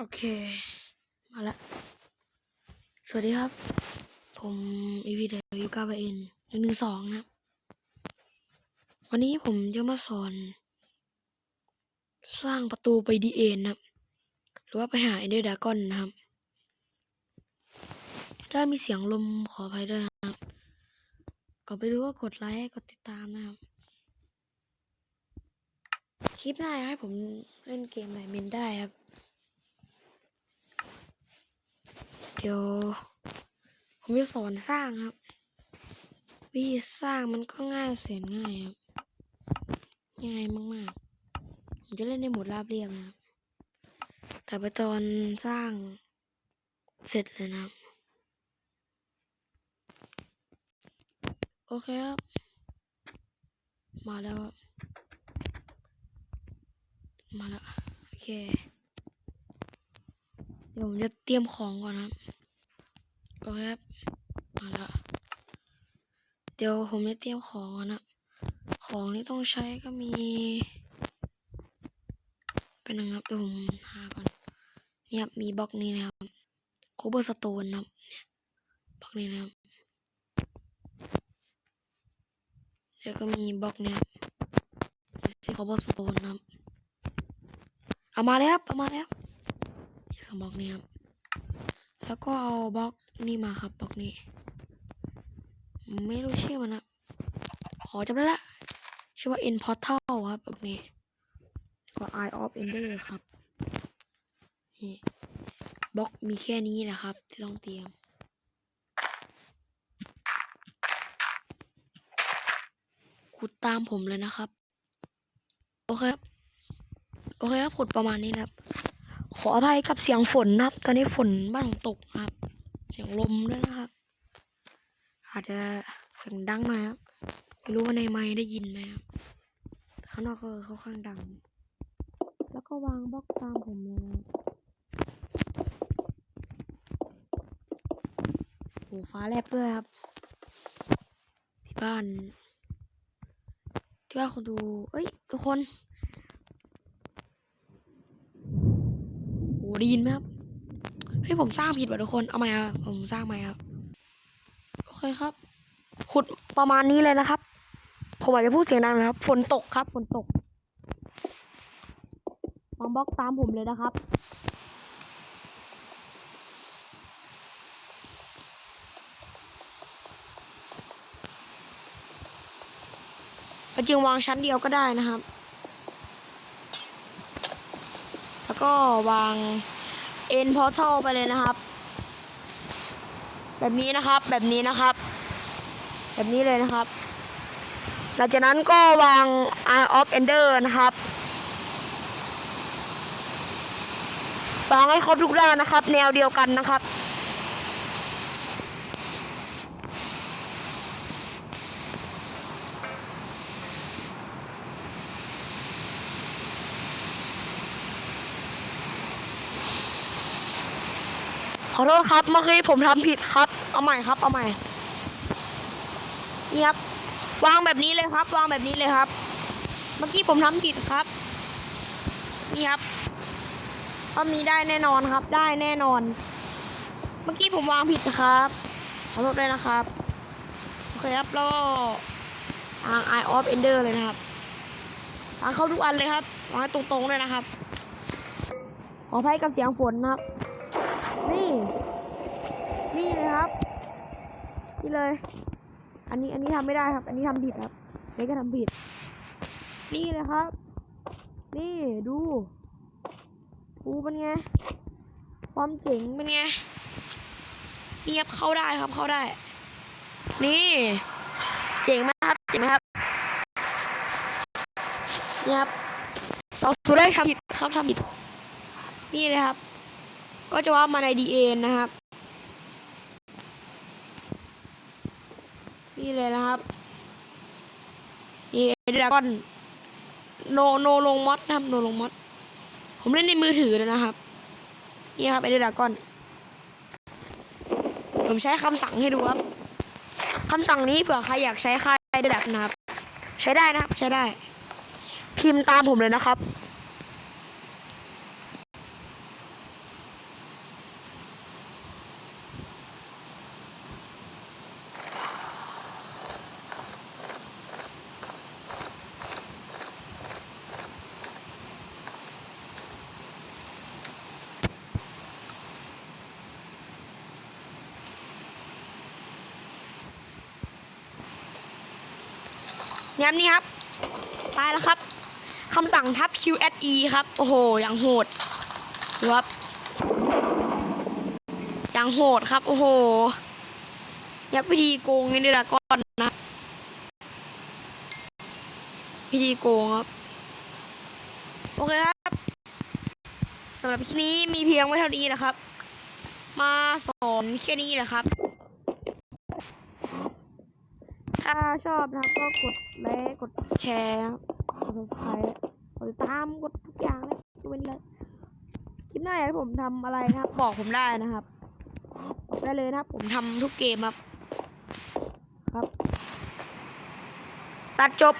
โอเค มาละ สวัสดีครับ ผมอีวีเดวิวก้าเอ็นหนึ่งหนึ่งสองนะวันนี้ผมจะมาสอน สร้างประตูไปดีเอ็นนะหรือว่าไปหาเอเดอร์ดากอนนะครับ ถ้ามีเสียงลมขออภัยด้วยนะครับก็ไปดูว่ากดไลค์กดติดตามนะครับ คลิปหน้าให้ผมเล่นเกมไหนเมนได้ครับ เดี๋ยว ผมจะสอนสร้างครับ วิธีสร้างมันก็ง่ายแสนง่ายครับ ง่ายมากๆ ผมจะเล่นในโหมดราบเรียบนะครับ แต่ไปตอนสร้างเสร็จเลยนะครับ โอเคครับ มาแล้ว มาแล้ว โอเค เดี๋ยวผมจะเตรียมของก่อนนะครับ คครับมาล้วเดี๋ยวผมจะเตรียมของก่อนนะ ของที่ต้องใช้ก็มี เป็นหนึ่งครับเดี๋ยวผมหาก่อนเนี่ยมีบล็อกนี้นะครับโคเบอร์สโตนนะครับเนี่ยบล็อกนี้นะครับแล้วก็มีบล็อกเนี่ยซีโคเบอร์สโตนนะครับเอามาแล้วเอามาแล้วสองบล็อกนี้ครับแล้วก็เอาบล็อก นี่มาครับบล็อกนี้ ไม่รู้ชื่อมันนะอ๋อจำได้ละชื่อว่า End Portal ครับบล็อกนี้ก็ Eye of Ender ครับนี่บล็อกมีแค่นี้แหละครับ ที่ต้องเตรียมขุดตามผมเลยนะครับ โอเคครับโอเคครับขุดประมาณนี้นะครับ ขออภัยกับเสียงฝนนะครับ ตอนนี้ฝนบ้านตกครับ สียงลมด้วยนะครับอาจจะเสียงดังหน่อยครับไม่รู้ว่าในไม้ได้ยินไหมครับข้างนอกก็ค่อนข้างดัง แล้วก็วางบล็อกตามผมเลยนะครับโหฟ้าแลบด้วยครับ ที่บ้าน ที่บ้านคนดู เอ้ย ทุกคนโหได้ยินไหมครับ เฮ้ยผมสร้างผิดว่ะทุกคนเอาใหม่ครับผมสร้างใหม่ครับโอเคครับ ขุดประมาณนี้เลยนะครับ ผมอาจจะพูดเสียงดังนะครับ ฝนตกครับ ฝนตกวางบล็อกตามผมเลยนะครับ จริงวางชั้นเดียวก็ได้นะครับ แล้วก็วาง เอ็นพอเท่าไปเลยนะครับ แบบนี้นะครับแบบนี้นะครับ แบบนี้เลยนะครับ หลังจากนั้นก็วาง eye of ender นะครับวางให้ครบทุกด้านนะครับ แนวเดียวกันนะครับ อโทษครับ เมื่อกี้ผมทำผิดครับ เอาใหม่ครับ เอาใหม่ นี่ครับ วางแบบนี้เลยครับ วางแบบนี้เลยครับ เมื่อกี้ผมทำผิดครับ นี่ครับรอบนี้ได้แน่นอนครับ ได้แน่นอน เมื่อกี้ผมวางผิดนะครับ ขอโทษด้วยนะครับ โอเคครับ แล้วก็ทาง Eye of Ender เลยนะครับทางเข้าทุกอันเลยครับวางให้ตรงๆเลยนะครับ ขออภัยกับเสียงฝนนะครับ นี่ นี่เลยครับ นี่เลย อันนี้อันนี้ทำไม่ได้ครับ อันนี้ทำผิดครับนี่ก็ทำผิด นี่เลยครับ นี่ดูดูเป็นไง ความเจ๋งเป็นไงเนียบเข้าได้ครับเข้าได้ นี่ เจ๋งไหมครับ เจ๋งไหมครับนี่ครับสองสุดแรกทำผิดครับทำผิด นี่เลยครับ ก็จะว่ามาใน DA นะครับ นี่เลยนะครับนี่ดราก้อนโนโนลงมอดนะครับโนลงมอดผมเล่นในมือถือเลยนะครับ นี่ครับไอเดรากอน ผมใช้คำสั่งให้ดูครับคำสั่งนี้เผื่อใครอยากใช้ค่ายไอเดรากนะครับ ใช้ได้นะครับใช้ได้ พิมพ์ตามผมเลยนะครับ แง้มนี่ครับตายแล้วครับคำสั่งทับ QSE ครับ โอ้โห อย่างโหดดูครับ อย่างโหดครับ โอ้โห ยับวิธีโกงนี่ดีละก้อนนะวิธีโกงครับ โอเคครับสำหรับคลิปนี้มีเพียงไว้เท่านี้นะครับ มาสอนแค่นี้แหละครับ ถ้าชอบนะครับก็กดไลค์กดแชร์กด subscribe กดติดตามกดทุกอย่างเลยยกเว้นเลยคลิปหน้าอยากให้ผมทำอะไรนะครับ บอกผมได้นะครับบอกได้เลยนะครับผมทำทุกเกมครับ ครับ ตัดจบ